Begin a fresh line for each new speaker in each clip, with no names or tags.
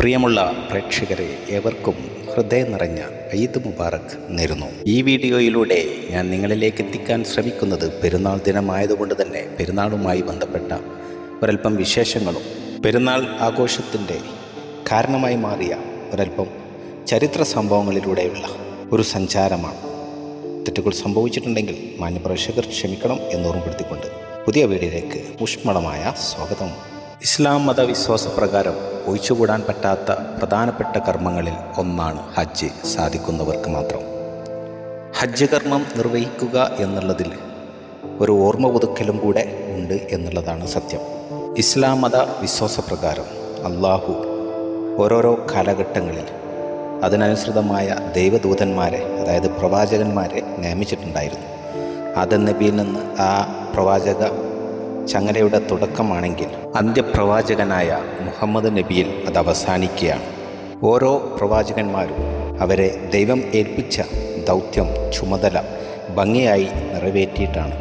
പ്രിയമുള്ള പ്രേക്ഷകരെ ഏവർക്കും ഹൃദയം നിറഞ്ഞ ഈദ് മുബാറക് നേരുന്നു. ഈ വീഡിയോയിലൂടെ ഞാൻ നിങ്ങളിലേക്ക് എത്തിക്കാൻ ശ്രമിക്കുന്നത് പെരുന്നാൾ ദിനമായതുകൊണ്ട് തന്നെ പെരുന്നാളുമായി ബന്ധപ്പെട്ട ഒരൽപ്പം വിശേഷങ്ങളും പെരുന്നാൾ ആഘോഷത്തിന്റെ കാരണമായി മാറിയ ഒരൽപ്പം ചരിത്ര സംഭവങ്ങളിലൂടെയുള്ള ഒരു സഞ്ചാരമാണ്. തെറ്റുകൾ സംഭവിച്ചിട്ടുണ്ടെങ്കിൽ മാന്യപ്രേക്ഷകർ ക്ഷമിക്കണം എന്ന് ഓർമ്മപ്പെടുത്തിക്കൊണ്ട് പുതിയ വീഡിയോയിലേക്ക് ഊഷ്മളമായ സ്വാഗതം. ഇസ്ലാം മതവിശ്വാസപ്രകാരം ഒഴിച്ചുകൂടാൻ പറ്റാത്ത പ്രധാനപ്പെട്ട കർമ്മങ്ങളിൽ ഒന്നാണ് ഹജ്ജ്. സാധിക്കുന്നവർക്ക് മാത്രം. ഹജ്ജ് കർമ്മം നിർവഹിക്കുക എന്നുള്ളതിൽ ഒരു ഓർമ്മ പുതുക്കലും കൂടെ ഉണ്ട് എന്നുള്ളതാണ് സത്യം. ഇസ്ലാം മത വിശ്വാസപ്രകാരം അള്ളാഹു ഓരോരോ കാലഘട്ടങ്ങളിൽ അതിനനുസൃതമായ ദൈവദൂതന്മാരെ അതായത് പ്രവാചകന്മാരെ നിയമിച്ചിട്ടുണ്ടായിരുന്നു. ആദം നബിയിൽ നിന്ന് ആ പ്രവാചക ചങ്ങലയുടെ തുടക്കമാണെങ്കിൽ അന്ത്യപ്രവാചകനായ മുഹമ്മദ് നബിയിൽ അത് അവസാനിക്കുകയാണ്. ഓരോ പ്രവാചകന്മാരും അവരെ ദൈവം ഏൽപ്പിച്ച ദൗത്യം ചുമതല ഭംഗിയായി നിറവേറ്റിയിട്ടാണ്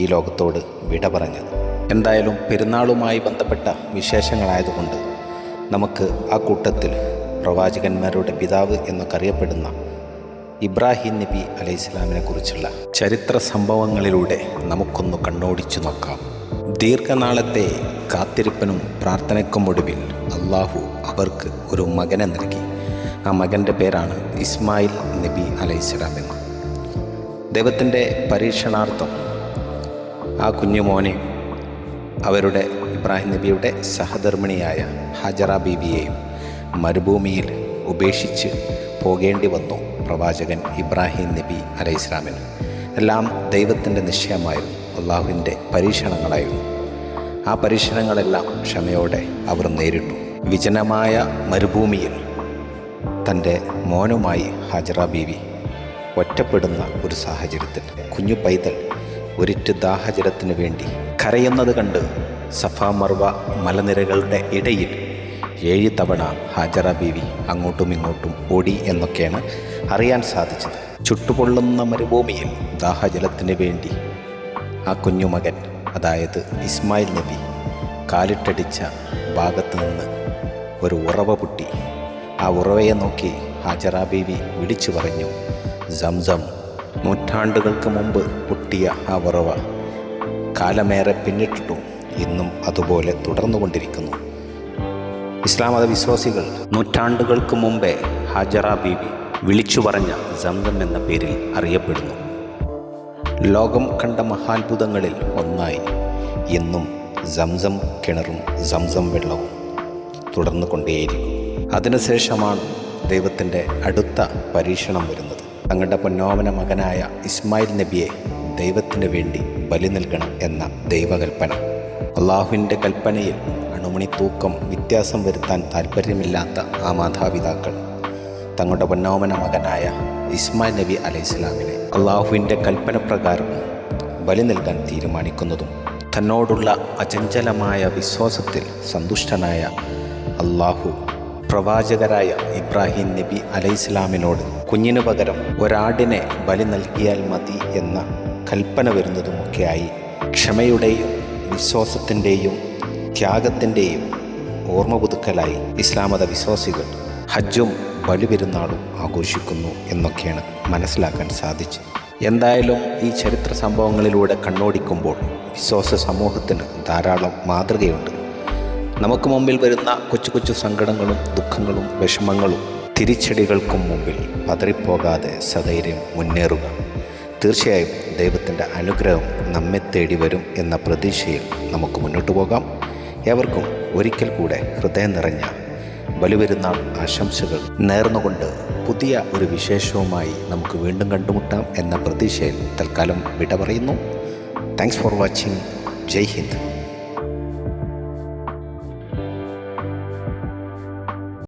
ഈ ലോകത്തോട് വിട പറഞ്ഞത്. എന്തായാലും പെരുന്നാളുമായി ബന്ധപ്പെട്ട വിശേഷങ്ങളായതുകൊണ്ട് നമുക്ക് ആ കൂട്ടത്തിൽ പ്രവാചകന്മാരുടെ പിതാവ് എന്നൊക്കെ അറിയപ്പെടുന്ന ഇബ്രാഹിം നബി അലൈഹി ഇസ്ലാമിനെ കുറിച്ചുള്ള ചരിത്ര സംഭവങ്ങളിലൂടെ നമുക്കൊന്ന് കണ്ണോടിച്ചു നോക്കാം. ദീർഘനാളത്തെ കാത്തിരിപ്പനും പ്രാർത്ഥനയ്ക്കും ഒടുവിൽ അള്ളാഹു അവർക്ക് ഒരു മകനെ നൽകി. ആ മകന്റെ പേരാണ് ഇസ്മായിൽ നബി അലൈഹി ഇസ്ലാം എന്ന്. ദൈവത്തിന്റെ പരീക്ഷണാർത്ഥം ആ കുഞ്ഞുമോനെ അവരുടെ ഇബ്രാഹിം നബിയുടെ സഹധർമ്മിണിയായ ഹജറ ബീബിയെയും മരുഭൂമിയിൽ ഉപേക്ഷിച്ച് പോകേണ്ടി വന്നു പ്രവാചകൻ ഇബ്രാഹിം നബി അലൈഹി ഇസ്ലാമിന് എല്ലാം ദൈവത്തിന്റെ നിശ്ചയമായിരുന്നു. അള്ളാഹുവിന്റെ പരീക്ഷണങ്ങളായിരുന്നു. ആ പരീക്ഷണങ്ങളെല്ലാം ക്ഷമയോടെ അവർ നേരിട്ടു. വിജനമായ മരുഭൂമിയിൽ തന്റെ മോനുമായി ഹാജറ ബീവി ഒറ്റപ്പെടുന്ന ഒരു സാഹചര്യത്തിൽ കുഞ്ഞു പൈതൽ ഒരിറ്റ് ദാഹജലത്തിന് വേണ്ടി കരയുന്നത് കണ്ട് സഫ മർവ മലനിരകളുടെ ഇടയിൽ ഏഴ് തവണ ഹാജറ ബീവി അങ്ങോട്ടും ഇങ്ങോട്ടും ഓടി എന്നൊക്കെയാണ് അറിയാൻ സാധിച്ചത്. ചുട്ടുപൊള്ളുന്ന മരുഭൂമിയിൽ ദാഹജലത്തിന് വേണ്ടി ആ കുഞ്ഞുമകൻ അതായത് ഇസ്മായിൽ നബി കാലിട്ടടിച്ച ഭാഗത്ത് നിന്ന് ഒരു ഉറവ പൊട്ടി. ആ ഉറവയെ നോക്കി ഹാജറ ബീവി വിളിച്ചു പറഞ്ഞു സംസം നൂറ്റാണ്ടുകൾക്ക് മുമ്പ് പൊട്ടിയ ആ ഉറവ കാലമേറെ പിന്നിട്ടിട്ടും ഇന്നും അതുപോലെ തുടർന്നുകൊണ്ടിരിക്കുന്നു. ഇസ്ലാം മത വിശ്വാസികൾ നൂറ്റാണ്ടുകൾക്ക് മുമ്പേ ഹാജറ ബീവി വിളിച്ചു പറഞ്ഞ സംസം എന്ന പേരിൽ അറിയപ്പെടുന്നു. ലോകം കണ്ട മഹാത്ഭുതങ്ങളിൽ ഒന്നായി. എന്നും സംസം കിണറും സംസം വെള്ളവും തുടർന്നു കൊണ്ടേയിരിക്കും. അതിനുശേഷമാണ് ദൈവത്തിന്റെ അടുത്ത പരീക്ഷണം വരുന്നത്. തങ്ങളുടെ പൊന്നോമന മകനായ ഇസ്മായിൽ നബിയെ ദൈവത്തിന് വേണ്ടി ബലി നൽകണം എന്ന ദൈവകൽപ്പന. അള്ളാഹുവിന്റെ കൽപ്പനയിൽ അണുമണി തൂക്കം വ്യത്യാസം വരുത്താൻ താല്പര്യമില്ലാത്ത ആ മാതാപിതാക്കൾ തങ്ങളുടെ പൊന്നോമന മകനായ ഇസ്മായിൽ നബി അലൈഹി ഇസ്ലാമിനെ അള്ളാഹുവിന്റെ കൽപ്പന പ്രകാരം ബലി നൽകാൻ തീരുമാനിക്കുന്നതും തന്നോടുള്ള അചഞ്ചലമായ വിശ്വാസത്തിൽ സന്തുഷ്ടനായ അള്ളാഹു പ്രവാചകരായ ഇബ്രാഹിം നബി അലൈഹി ഇസ്ലാമിനോട് കുഞ്ഞിനു പകരം ഒരാടിനെ ബലി നൽകിയാൽ മതി എന്ന കൽപ്പന വരുന്നതുമൊക്കെയായി ക്ഷമയുടെയും വിശ്വാസത്തിന്റെയും ത്യാഗത്തിന്റെയും ഓർമ്മ പുതുക്കലായി ഇസ്ലാമത വിശ്വാസികൾ ഹജ്ജും ബലിപെരുന്നാളും ആഘോഷിക്കുന്നു എന്നൊക്കെയാണ് മനസ്സിലാക്കാൻ സാധിച്ചത്. എന്തായാലും ഈ ചരിത്ര സംഭവങ്ങളിലൂടെ കണ്ണോടിക്കുമ്പോൾ വിശ്വാസ സമൂഹത്തിന് ധാരാളം മാതൃകയുണ്ട്. നമുക്ക് മുമ്പിൽ വരുന്ന കൊച്ചു കൊച്ചു സങ്കടങ്ങളും ദുഃഖങ്ങളും വിഷമങ്ങളും തിരിച്ചടികൾക്കും മുമ്പിൽ പതറിപ്പോകാതെ സധൈര്യം മുന്നേറുക. തീർച്ചയായും ദൈവത്തിന്റെ അനുഗ്രഹം നമ്മെ തേടി വരും എന്ന പ്രതീക്ഷയിൽ നമുക്ക് മുന്നോട്ട് പോകാം. ഏവർക്കും ഒരിക്കൽ കൂടെ ഹൃദയം നിറഞ്ഞ ബലിപെരുന്നാൾ ആശംസകൾ. നേർന്നുകൊണ്ട് പുതിയ ഒരു വിശേഷവുമായി നമുക്ക് വീണ്ടും കണ്ടുമുട്ടാം എന്ന പ്രതീക്ഷയിൽ തൽക്കാലം വിട പറയുന്നു. Thanks for watching Jai Hind.